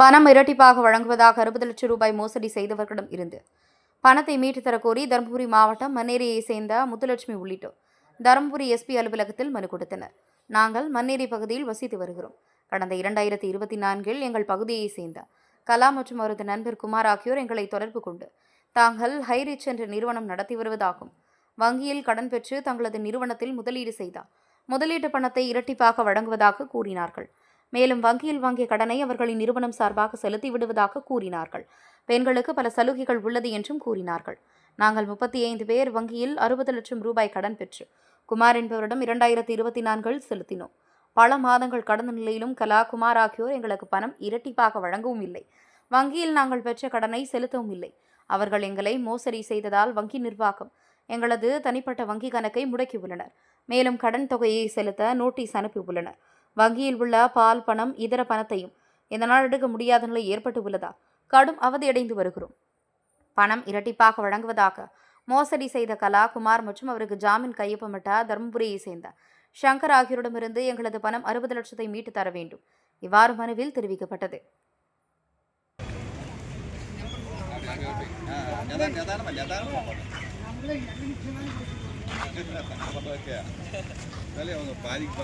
பணம் இரட்டிப்பாக வழங்குவதாக அறுபது லட்சம் ரூபாய் மோசடி செய்தவர்களிடம் இருந்து பணத்தை மீட்டு தரக்கோரி தருமபுரி மாவட்டம் மன்னேரியை சேர்ந்த முத்துலட்சுமி உள்ளிட்டோர் தருமபுரி எஸ்பி அலுவலகத்தில் மனு கொடுத்தனர். நாங்கள் மன்னேரி பகுதியில் வசித்து வருகிறோம். கடந்த இரண்டாயிரத்தி இருபத்தி நான்கில் எங்கள் பகுதியை சேர்ந்த கலா மற்றும் அவரது நண்பர் குமார் ஆகியோர் எங்களை தொடர்பு கொண்டு தாங்கள் ஹைரிச் என்ற நிறுவனம் நடத்தி வருவதாகும். வங்கியில் கடன் பெற்று தங்களது நிறுவனத்தில் முதலீடு செய்தார். முதலீட்டு பணத்தை இரட்டிப்பாக வழங்குவதாக கூறினார்கள். மேலும் வங்கியில் வாங்கிய கடனை அவர்களின் நிறுவனம் சார்பாக செலுத்தி விடுவதாக கூறினார்கள். பெண்களுக்கு பல சலுகைகள் உள்ளது என்றும் கூறினார்கள். நாங்கள் முப்பத்தி ஐந்து பேர் வங்கியில் அறுபது லட்சம் ரூபாய் கடன் பெற்று குமார் என்பவரிடம் இரண்டாயிரத்தி இருபத்தி நான்கில் செலுத்தினோம். பல மாதங்கள் கடந்த நிலையிலும் கலா குமார் ஆகியோர் எங்களுக்கு பணம் இரட்டிப்பாக வழங்கவும் இல்லை. வங்கியில் நாங்கள் பெற்ற கடனை செலுத்தவும் இல்லை. அவர்கள் எங்களை மோசடி செய்ததால் வங்கி நிர்வாகம் எங்களது தனிப்பட்ட வங்கி கணக்கை முடக்கியுள்ளனர். மேலும் கடன் தொகையை செலுத்த நோட்டீஸ் அனுப்பியுள்ளனர். வங்கியில் உள்ள பால் பணம் இதர பணத்தையும் இதனால் எடுக்க முடியாத நிலை ஏற்பட்டு உள்ளதா கடும் அவதியடைந்து வருகிறோம் பணம் இரட்டிப்பாக வழங்குவதாக மோசடி செய்த கலா குமார் மற்றும் அவருக்கு ஜாமீன் கையொப்பமிட்ட தருமபுரியை சேர்ந்த ஷங்கர் ஆகியோரிடமிருந்து எங்களது பணம் அறுபது லட்சத்தை மீட்டு தர வேண்டும் இவ்வாறு மனுவில் தெரிவிக்கப்பட்டது நிதானம் நிதானமா ಅವನು ಬಾರಿಗೆ